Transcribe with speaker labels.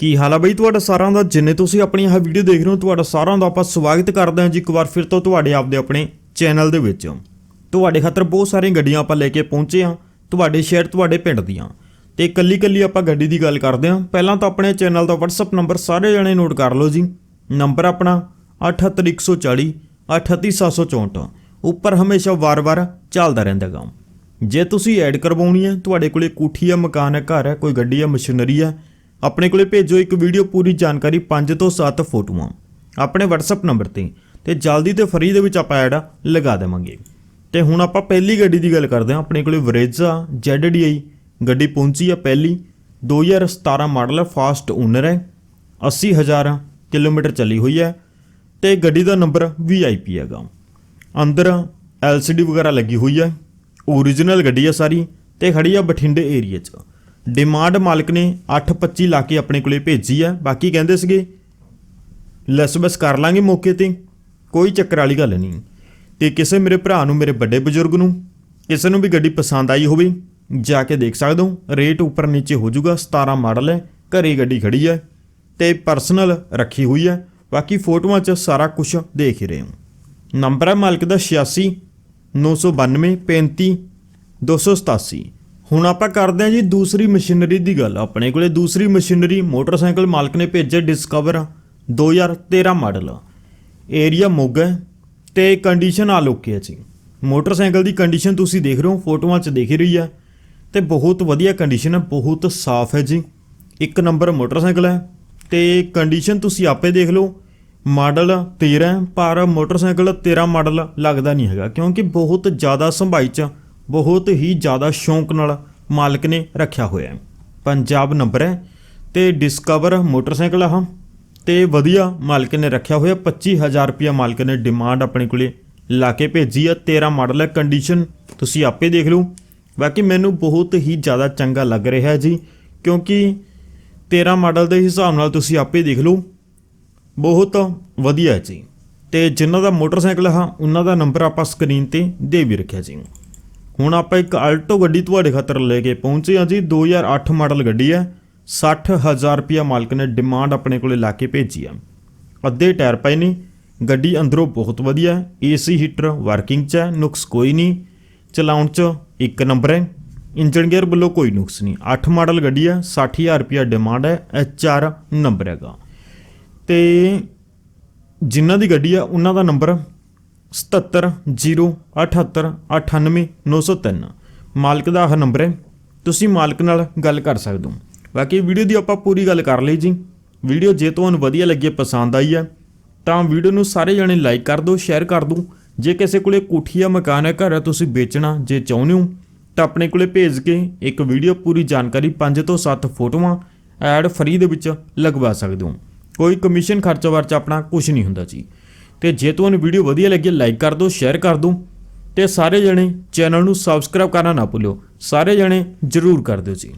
Speaker 1: ਕੀ ਹਾਲ ਆ ਬਈ? ਤੁਹਾਡਾ ਸਾਰਿਆਂ ਦਾ, ਜਿੰਨੇ ਤੁਸੀਂ ਆਪਣੀ ਇਹ ਵੀਡੀਓ ਦੇਖ ਰਹੇ ਹੋ, ਤੁਹਾਡਾ ਸਾਰਿਆਂ ਦਾ ਆਪਾਂ ਸਵਾਗਤ ਕਰਦੇ ਹਾਂ ਜੀ ਇੱਕ ਵਾਰ ਫਿਰ ਤੋਂ ਤੁਹਾਡੇ ਆਪਦੇ ਆਪਣੇ ਚੈਨਲ ਦੇ ਵਿੱਚ। ਤੁਹਾਡੇ ਖਾਤਰ ਬਹੁਤ ਸਾਰੀਆਂ ਗੱਡੀਆਂ ਆਪਾਂ ਲੈ ਕੇ ਪਹੁੰਚੇ ਹਾਂ, ਤੁਹਾਡੇ ਸ਼ਹਿਰ, ਤੁਹਾਡੇ ਪਿੰਡ ਦੀਆਂ। ਤੇ ਕੱਲੀ ਕੱਲੀ ਆਪਾਂ ਗੱਡੀ ਦੀ ਗੱਲ ਕਰਦੇ ਹਾਂ। ਪਹਿਲਾਂ ਤਾਂ ਆਪਣੇ ਚੈਨਲ ਦਾ WhatsApp ਨੰਬਰ ਸਾਰੇ ਜਣੇ ਨੋਟ ਕਰ ਲਓ ਜੀ। ਨੰਬਰ ਆਪਣਾ 78140 38764 ਉੱਪਰ ਹਮੇਸ਼ਾ ਵਾਰ-ਵਾਰ ਚੱਲਦਾ ਰਹਿੰਦਾ ਗਾ ਜੇ ਤੁਸੀਂ ਐਡ ਕਰਵਾਉਣੀ ਹੈ, ਤੁਹਾਡੇ ਕੋਲੇ ਕੋਠੀ ਆ, ਮਕਾਨ ਹੈ ਘਰ ਹੈ ਕੋਈ ਗੱਡੀ ਹੈ ਮਸ਼ੀਨਰੀ ਹੈ ਆਪਣੇ ਕੋਲੇ ਭੇਜੋ ਇੱਕ ਵੀਡੀਓ ਪੂਰੀ ਜਾਣਕਾਰੀ 5 ਤੋਂ 7 ਫੋਟੋਆਂ। ਆਪਣੇ WhatsApp ਨੰਬਰ ਤੇ। ਤੇ ਜਲਦੀ ਤੇ ਫਰੀ ਦੇ ਵਿੱਚ ਆਪਾਂ ਐਡ ਲਗਾ ਦੇਵਾਂਗੇ। ਤੇ ਹੁਣ ਆਪਾਂ ਪਹਿਲੀ ਗੱਡੀ ਦੀ ਗੱਲ ਕਰਦੇ ਹਾਂ। ਆਪਣੇ ਕੋਲੇ ਵਰੇਜ਼ਾ ZDI ਗੱਡੀ ਪਹੁੰਚੀ ਆ ਪਹਿਲੀ। 2017 ਮਾਡਲ ਹੈ ਫਾਸਟ ਓਨਰ ਹੈ। 80000 ਕਿਲੋਮੀਟਰ ਚੱਲੀ ਹੋਈ ਹੈ। ਤੇ ਗੱਡੀ ਦਾ ਨੰਬਰ VIP ਹੈਗਾ। ਅੰਦਰ LCD ਵਗੈਰਾ ਲੱਗੀ ਹੋਈ ਹੈ। ਓਰੀਜਨਲ ਗੱਡੀ ਹੈ ਸਾਰੀ। ਤੇ ਖੜੀ ਆ ਬਠਿੰਡੇ ਏਰੀਆ 'ਚ। ਡਿਮਾਂਡ ਮਾਲਕ ਨੇ 825 ਲਾ ਕੇ ਆਪਣੇ ਕੋਲੇ ਭੇਜੀ ਹੈ ਬਾਕੀ ਕਹਿੰਦੇ ਸੀਗੇ, ਲੈਸ ਬਸ ਕਰ ਲਾਂਗੇ ਮੌਕੇ ਤੇ। ਕੋਈ ਚੱਕਰ ਵਾਲੀ ਗੱਲ ਨਹੀਂ। ਤੇ ਕਿਸੇ ਮੇਰੇ ਭਰਾ ਨੂੰ, ਮੇਰੇ ਵੱਡੇ ਬਜ਼ੁਰਗ ਨੂੰ, ਕਿਸੇ ਨੂੰ ਵੀ ਗੱਡੀ ਪਸੰਦ ਆਈ ਹੋਵੇ, ਜਾ ਕੇ ਦੇਖ ਸਕਦੇ ਹੋ। ਰੇਟ ਉੱਪਰ ਨੀਚੇ ਹੋ ਜਾਊਗਾ 17 ਮਾਡਲ ਹੈ, ਘਰੇ ਗੱਡੀ ਖੜੀ ਹੈ ਤੇ ਪਰਸਨਲ ਰੱਖੀ ਹੋਈ ਹੈ। ਬਾਕੀ ਫੋਟੋਆਂ 'ਚ ਸਾਰਾ ਕੁਝ ਦੇਖ ਹੀ ਰਹੇ ਹੋ। ਨੰਬਰ ਹੈ ਮਾਲਕ ਦਾ 86 992 35 287 ਹੁਣ ਆਪਾਂ ਕਰਦੇ ਹਾਂ ਜੀ ਦੂਸਰੀ ਮਸ਼ੀਨਰੀ ਦੀ ਗੱਲ। ਆਪਣੇ ਕੋਲੇ ਦੂਸਰੀ ਮਸ਼ੀਨਰੀ ਮੋਟਰਸਾਈਕਲ ਮਾਲਕ ਨੇ ਭੇਜਿਆ ਡਿਸਕਵਰ 2013 ਮਾਡਲ। ਏਰੀਆ ਮੋਗਾ ਹੈ ਤੇ ਕੰਡੀਸ਼ਨ ਆ ਓਕੇ ਹੈ ਜੀ। ਮੋਟਰਸਾਈਕਲ ਦੀ ਕੰਡੀਸ਼ਨ ਤੁਸੀਂ ਦੇਖ ਰਹੇ ਹੋ, ਫੋਟੋਆਂ 'ਚ ਦੇਖ ਹੀ ਰਹੀ ਹੈ ਤੇ ਬਹੁਤ ਵਧੀਆ ਕੰਡੀਸ਼ਨ ਹੈ ਬਹੁਤ ਸਾਫ਼ ਹੈ ਜੀ। ਇੱਕ ਨੰਬਰ ਮੋਟਰਸਾਈਕਲ ਹੈ ਤੇ ਕੰਡੀਸ਼ਨ ਤੁਸੀਂ ਆਪੇ ਦੇਖ ਲਓ। ਮਾਡਲ 13 ਪਰ ਮੋਟਰਸਾਈਕਲ 13 ਮਾਡਲ ਲੱਗਦਾ ਨਹੀਂ ਹੈਗਾ, ਕਿਉਂਕਿ ਬਹੁਤ ਜ਼ਿਆਦਾ ਸੰਭਾਈ 'ਚ ਬਹੁਤ ਹੀ ਜ਼ਿਆਦਾ ਸ਼ੌਂਕ ਨਾਲ ਮਾਲਕ ਨੇ ਰੱਖਿਆ ਹੋਇਆ ਹੈ। ਪੰਜਾਬ ਨੰਬਰ ਹੈ ਤੇ ਡਿਸਕਵਰ ਮੋਟਰਸਾਈਕਲ ਆ ਤੇ ਵਧੀਆ ਮਾਲਕ ਨੇ ਰੱਖਿਆ ਹੋਇਆ 25000 ਰੁਪਇਆ ਮਾਲਕ ਨੇ ਡਿਮਾਂਡ ਆਪਣੇ ਕੋਲੇ ਲਾ ਕੇ ਭੇਜੀ ਆ। 13 ਮਾਡਲ ਹੈ ਕੰਡੀਸ਼ਨ ਤੁਸੀਂ ਆਪੇ ਦੇਖ ਲਓ। ਬਾਕੀ ਮੈਨੂੰ ਬਹੁਤ ਹੀ ਜ਼ਿਆਦਾ ਚੰਗਾ ਲੱਗ ਰਿਹਾ ਜੀ, ਕਿਉਂਕਿ 13 ਮਾਡਲ ਦੇ ਹਿਸਾਬ ਨਾਲ ਤੁਸੀਂ ਆਪੇ ਦੇਖ ਲਓ। ਬਹੁਤ ਵਧੀਆ ਜੀ। ਤੇ ਜਿਨ੍ਹਾਂ ਦਾ ਮੋਟਰਸਾਈਕਲ ਹਾਂ, ਉਹਨਾਂ ਦਾ ਨੰਬਰ ਆਪਾਂ ਸਕਰੀਨ ਤੇ ਦੇ ਵੀ ਰੱਖਿਆ ਜੀ। ਹੁਣ ਆਪਾਂ ਇੱਕ ਆਲਟੋ ਗੱਡੀ ਤੁਹਾਡੇ ਖਾਤਰ ਲੈ ਕੇ ਪਹੁੰਚੇ ਹਾਂ ਜੀ। 2008 ਮਾਡਲ ਗੱਡੀ ਹੈ। 60000 ਰੁਪਇਆ ਮਾਲਕ ਨੇ ਡਿਮਾਂਡ ਆਪਣੇ ਕੋਲੇ ਲਾ ਕੇ ਭੇਜੀ ਆ। ਅੱਧੇ ਟਾਇਰ ਪਏ ਨੇ। ਗੱਡੀ ਅੰਦਰੋਂ ਬਹੁਤ ਵਧੀਆ ਹੈ। ਏਸੀ ਹੀਟਰ ਵਰਕਿੰਗ 'ਚ ਹੈ। ਨੁਕਸ ਕੋਈ ਨਹੀਂ। ਚਲਾਉਣ 'ਚ ਇੱਕ ਨੰਬਰ ਹੈ। ਇੰਜਨ ਗੇਅਰ ਵੱਲੋਂ ਕੋਈ ਨੁਕਸ ਨਹੀਂ। 8 ਮਾਡਲ ਗੱਡੀ ਹੈ। 60000 ਰੁਪਇਆ ਡਿਮਾਂਡ ਹੈ। ਐਚਆਰ ਨੰਬਰ ਹੈਗਾ। ਤੇ ਜਿਨ੍ਹਾਂ ਦੀ ਗੱਡੀ ਆ ਉਹਨਾਂ ਦਾ ਨੰਬਰ 7708898903 ਮਾਲਕ ਦਾ ਆਹ ਨੰਬਰ ਹੈ। ਤੁਸੀਂ ਮਾਲਕ ਨਾਲ ਗੱਲ ਕਰ ਸਕਦੇ ਹੋ। ਬਾਕੀ ਵੀਡੀਓ ਦੀ ਆਪਾਂ ਪੂਰੀ ਗੱਲ ਕਰ ਲਈ ਜੀ। ਵੀਡੀਓ ਜੇ ਤੁਹਾਨੂੰ ਵਧੀਆ ਲੱਗੀ, ਪਸੰਦ ਆਈ ਹੈ, ਤਾਂ ਵੀਡੀਓ ਨੂੰ ਸਾਰੇ ਜਣੇ ਲਾਈਕ ਕਰ ਦਿਓ, ਸ਼ੇਅਰ ਕਰ ਦਿਓ। ਜੇ ਕਿਸੇ ਕੋਲੇ ਕੋਠੀ ਜਾਂ ਮਕਾਨ ਹੈ, ਘਰ ਹੈ, ਤੁਸੀਂ ਵੇਚਣਾ ਜੇ ਚਾਹੁੰਦੇ ਹੋ, ਤਾਂ ਆਪਣੇ ਕੋਲੇ ਭੇਜ ਕੇ ਇੱਕ ਵੀਡੀਓ ਪੂਰੀ ਜਾਣਕਾਰੀ 5 ਤੋਂ 7 ਫੋਟੋਆਂ ਐਡ ਫਰੀ ਦੇ ਵਿੱਚ ਲਗਵਾ ਸਕਦੇ ਹੋ। ਕੋਈ ਕਮਿਸ਼ਨ ਖਰਚਾ ਵਰਚ ਆਪਣਾ ਕੁਝ ਨਹੀਂ ਹੁੰਦਾ ਜੀ। ਤੇ ਜੇ ਤੁਹਾਨੂੰ ਵੀਡੀਓ ਵਧੀਆ ਲੱਗੀ ਲਾਈਕ ਕਰ ਦਿਓ ਸ਼ੇਅਰ ਕਰ ਦਿਓ ਤੇ ਸਾਰੇ ਜਣੇ ਚੈਨਲ ਨੂੰ ਸਬਸਕ੍ਰਾਈਬ ਕਰਨਾ ਨਾ ਭੁੱਲਿਓ। ਸਾਰੇ ਜਣੇ ਜਰੂਰ ਕਰ ਦਿਓ ਜੀ।